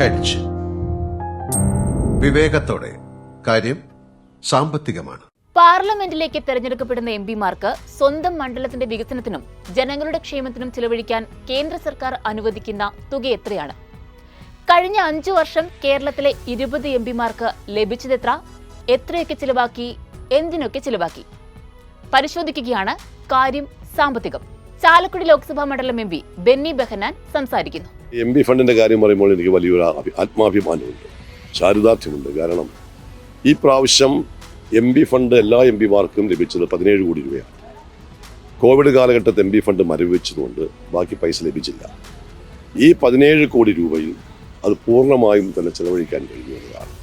Hedge വിവേകത്തോടെ കാര്യം സാമ്പത്തികമാണ്. പാർലമെന്റിലേക്ക് തെരഞ്ഞെടുക്കപ്പെടുന്ന M പിമാർക്ക് സ്വന്തം മണ്ഡലത്തിന്റെ വികസനത്തിനും ജനങ്ങളുടെ ക്ഷേമത്തിനും ചിലവഴിക്കാൻ കേന്ദ്ര സർക്കാർ അനുവദിക്കുന്ന തുക എത്രയാണ്? കഴിഞ്ഞ അഞ്ചു വർഷം കേരളത്തിലെ ഇരുപത് എം പിമാർക്ക് ലഭിച്ചതെത്ര? എത്രയൊക്കെ ചിലവാക്കി? എന്തിനൊക്കെ ചിലവാക്കി? പരിശോധിക്കുകയാണ് കാര്യം സാമ്പത്തികം. ചാലക്കുടി ലോക്സഭാ മണ്ഡലം എം പി ബെന്നി ബെഹനാൻ സംസാരിക്കുന്നു. എം പി ഫണ്ടിന്റെ കാര്യം പറയുമ്പോൾ എനിക്ക് വലിയൊരു ആത്മാഭിമാനമുണ്ട്. ചാരിതാർത്ഥ്യമുണ്ട് കാരണം ഈ പ്രാവശ്യം എം പി ഫണ്ട് എല്ലാ എം പിമാർക്കും ലഭിച്ചത് പതിനേഴ് കോടി രൂപയാണ്. കോവിഡ് കാലഘട്ടത്തിൽ എം പി ഫണ്ട് മരവിച്ചതുകൊണ്ട് ബാക്കി പൈസ ലഭിച്ചില്ല. ഈ പതിനേഴ് കോടി രൂപയിൽ അത് പൂർണമായും തന്നെ ചെലവഴിക്കാൻ കഴിയുന്നതാണ്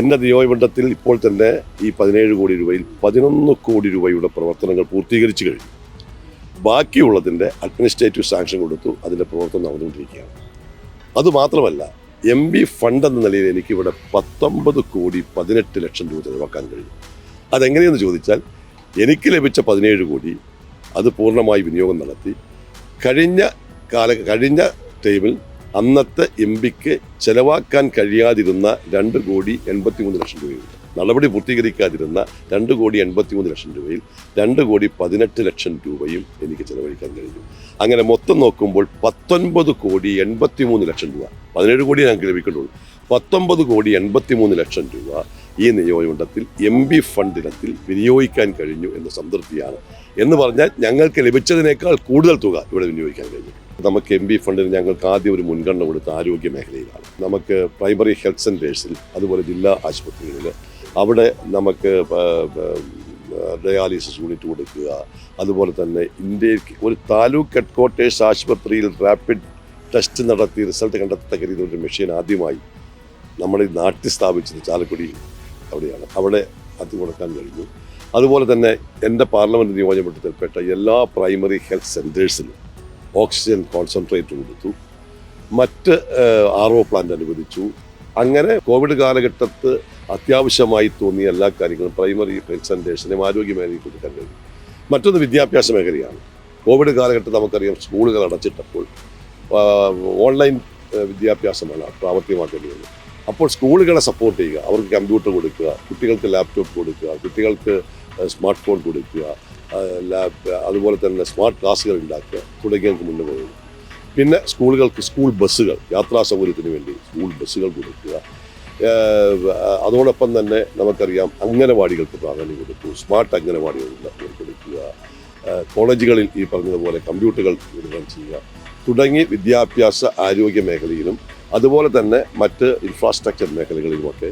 എന്റെ നിയോഗമണ്ഡലത്തിൽ ഇപ്പോൾ തന്നെ ഈ പതിനേഴ് കോടി രൂപയിൽ പതിനൊന്ന് കോടി രൂപയുടെ പ്രവർത്തനങ്ങൾ പൂർത്തീകരിച്ചു കഴിഞ്ഞു. ബാക്കിയുള്ളതിന്റെ അഡ്മിനിസ്ട്രേറ്റീവ് സാങ്ഷൻ കൊടുത്തു അതിന്റെ പ്രവർത്തനം നടന്നുകൊണ്ടിരിക്കുകയാണ്. അതുമാത്രമല്ല എം ബി ഫണ്ട് എന്ന നിലയിൽ എനിക്കിവിടെ പത്തൊമ്പത് കോടി പതിനെട്ട് ലക്ഷം രൂപ ചെലവാക്കാൻ കഴിയും അതെങ്ങനെയെന്ന് ചോദിച്ചാൽ എനിക്ക് ലഭിച്ച പതിനേഴ് കോടി അത് പൂർണമായി വിനിയോഗം നടത്തി. കഴിഞ്ഞ കാല കഴിഞ്ഞ ടൈമിൽ അന്നത്തെ എം പിക്ക് ചെലവാക്കാൻ കഴിയാതിരുന്ന രണ്ട് കോടി എൺപത്തി മൂന്ന് ലക്ഷം രൂപയുണ്ട് നടപടി പൂർത്തീകരിക്കാതിരുന്ന രണ്ട് കോടി എൺപത്തി മൂന്ന് ലക്ഷം രൂപയിൽ രണ്ട് കോടി പതിനെട്ട് ലക്ഷം രൂപയും എനിക്ക് ചെലവഴിക്കാൻ കഴിഞ്ഞു. അങ്ങനെ മൊത്തം നോക്കുമ്പോൾ പത്തൊൻപത് കോടി എൺപത്തി മൂന്ന് ലക്ഷം രൂപ പതിനേഴ് കോടി ഞങ്ങൾക്ക് ലഭിക്കുന്നുള്ളൂ. പത്തൊമ്പത് കോടി എൺപത്തി മൂന്ന് ലക്ഷം രൂപ ഈ നിയോജകമണ്ഡലത്തിൽ എം പി ഫണ്ട് ഇനത്തിൽ വിനിയോഗിക്കാൻ കഴിഞ്ഞു എന്ന സംതൃപ്തിയാണ്. എന്ന് പറഞ്ഞാൽ ഞങ്ങൾക്ക് ലഭിച്ചതിനേക്കാൾ കൂടുതൽ തുക ഇവിടെ വിനിയോഗിക്കാൻ കഴിഞ്ഞു. നമുക്ക് എം ബി ഫണ്ടിന് ഞങ്ങൾക്ക് ആദ്യം ഒരു മുൻഗണന കൊടുത്ത ആരോഗ്യ മേഖലയിലാണ്. നമുക്ക് പ്രൈമറി ഹെൽത്ത് സെന്റേഴ്സിൽ അതുപോലെ ജില്ലാ ആശുപത്രികളിൽ അവിടെ നമുക്ക് ഡയാലിസിസ് യൂണിറ്റ് കൊടുക്കുക. അതുപോലെ തന്നെ ഇന്ത്യയ്ക്ക് ഒരു താലൂക്ക് ഹെഡ് ക്വാർട്ടേഴ്സ് ആശുപത്രിയിൽ റാപ്പിഡ് ടെസ്റ്റ് നടത്തി റിസൾട്ട് കണ്ടെത്തക്ക രീതിയിൽ ഒരു മെഷീൻ ആദ്യമായി നമ്മുടെ നാട്ടിൽ സ്ഥാപിച്ചത് ചാലക്കുടി അവിടെയാണ്. അവിടെ അത് കൊടുക്കാൻ കഴിഞ്ഞു. അതുപോലെ തന്നെ എന്റെ പാർലമെന്റ് നിയോജകമണ്ഡലത്തിൽപ്പെട്ട എല്ലാ പ്രൈമറി ഹെൽത്ത് സെന്റേഴ്സിലും ഓക്സിജൻ കോൺസെൻട്രേറ്റ് കൊടുത്തു. മറ്റ് ആർ ഒ പ്ലാന്റ് അനുവദിച്ചു. അങ്ങനെ കോവിഡ് കാലഘട്ടത്ത് അത്യാവശ്യമായി തോന്നിയ എല്ലാ കാര്യങ്ങളും പ്രൈമറി സെന്റേഴ്സിനും ആരോഗ്യ മേഖലയിൽ കൊടുക്കാൻ കഴിയും. മറ്റൊന്ന് വിദ്യാഭ്യാസ മേഖലയാണ്. കോവിഡ് കാലഘട്ടത്തിൽ നമുക്കറിയാം സ്കൂളുകൾ അടച്ചിട്ടപ്പോൾ ഓൺലൈൻ വിദ്യാഭ്യാസമാണ് പ്രാവർത്തികമാക്കേണ്ടി അപ്പോൾ സ്കൂളുകളെ സപ്പോർട്ട് ചെയ്യുക അവർക്ക് കമ്പ്യൂട്ടർ കൊടുക്കുക കുട്ടികൾക്ക് ലാപ്ടോപ്പ് കൊടുക്കുക കുട്ടികൾക്ക് സ്മാർട്ട് ഫോൺ കൊടുക്കുക ലാപ് അതുപോലെ തന്നെ സ്മാർട്ട് ക്ലാസ്സുകൾ ഉണ്ടാക്കുക. തുടങ്ങിയവർക്ക് മുന്നേ പോകുന്നു പിന്നെ സ്കൂളുകൾക്ക് സ്കൂൾ ബസ്സുകൾ യാത്രാ സൗകര്യത്തിന് വേണ്ടി സ്കൂൾ ബസ്സുകൾ കൊടുക്കുക. അതോടൊപ്പം തന്നെ നമുക്കറിയാം അംഗനവാടികൾക്ക് പ്രാധാന്യം കൊടുത്തു. സ്മാർട്ട് അംഗനവാടികൾ കൊടുക്കുക. കോളേജുകളിൽ ഈ പറഞ്ഞതുപോലെ കമ്പ്യൂട്ടറുകൾ വിതരണം ചെയ്യുക. തുടങ്ങി വിദ്യാഭ്യാസ ആരോഗ്യ മേഖലയിലും അതുപോലെ തന്നെ മറ്റ് ഇൻഫ്രാസ്ട്രക്ചർ മേഖലകളിലുമൊക്കെ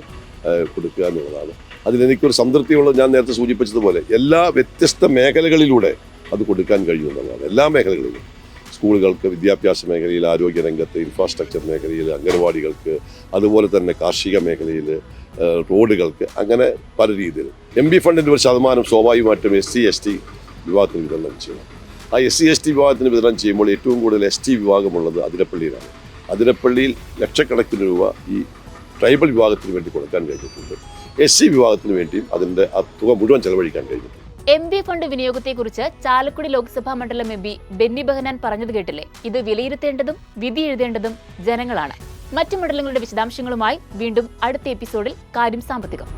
കൊടുക്കുക എന്നുള്ളതാണ്. അതിലെനിക്കൊരു സംതൃപ്തിയുള്ളത് ഞാൻ നേരത്തെ സൂചിപ്പിച്ചതുപോലെ എല്ലാ വ്യത്യസ്ത മേഖലകളിലൂടെ അത് കൊടുക്കാൻ കഴിയും എന്നുള്ളതാണ്. എല്ലാ മേഖലകളിലും. സ്കൂളുകൾക്ക് വിദ്യാഭ്യാസ മേഖലയിൽ ആരോഗ്യ രംഗത്ത് ഇൻഫ്രാസ്ട്രക്ചർ മേഖലയിൽ അംഗനവാടികൾക്ക് അതുപോലെ തന്നെ കാർഷിക മേഖലയിൽ റോഡുകൾക്ക് അങ്ങനെ പല രീതിയിൽ. എം ബി ഫണ്ടിന്റെ ഒരു ശതമാനം സ്വാഭാവികമായിട്ടും എസ് സി എസ് ടി വിഭാഗത്തിന് വിതരണം ചെയ്യണം ആ എസ് സി എസ് ടി വിഭാഗത്തിന് വിതരണം ചെയ്യുമ്പോൾ ഏറ്റവും കൂടുതൽ എസ് ടി വിഭാഗമുള്ളത് അതിരപ്പള്ളിയിലാണ്. അതിരപ്പള്ളിയിൽ ലക്ഷക്കണക്കിന് രൂപ ഈ ട്രൈബൽ വിഭാഗത്തിന് വേണ്ടി കൊടുക്കാൻ കഴിഞ്ഞിട്ടുണ്ട്. എസ് സി വിഭാഗത്തിന് വേണ്ടിയും അതിന്റെ ആ തുക മുഴുവൻ ചെലവഴിക്കാൻ കഴിഞ്ഞിട്ടുണ്ട്. എം പി ഫണ്ട് വിനിയോഗത്തെക്കുറിച്ച് ചാലക്കുടി ലോക്സഭാ മണ്ഡലം എം പി ബെന്നി ബെഹനാൻ പറഞ്ഞത് കേട്ടില്ലേ? ഇത് വിലയിരുത്തേണ്ടതും വിധി എഴുതേണ്ടതും ജനങ്ങളാണ്. മറ്റു മണ്ഡലങ്ങളുടെ വിശദാംശങ്ങളുമായി വീണ്ടും അടുത്ത എപ്പിസോഡിൽ കാര്യം സാമ്പത്തികം.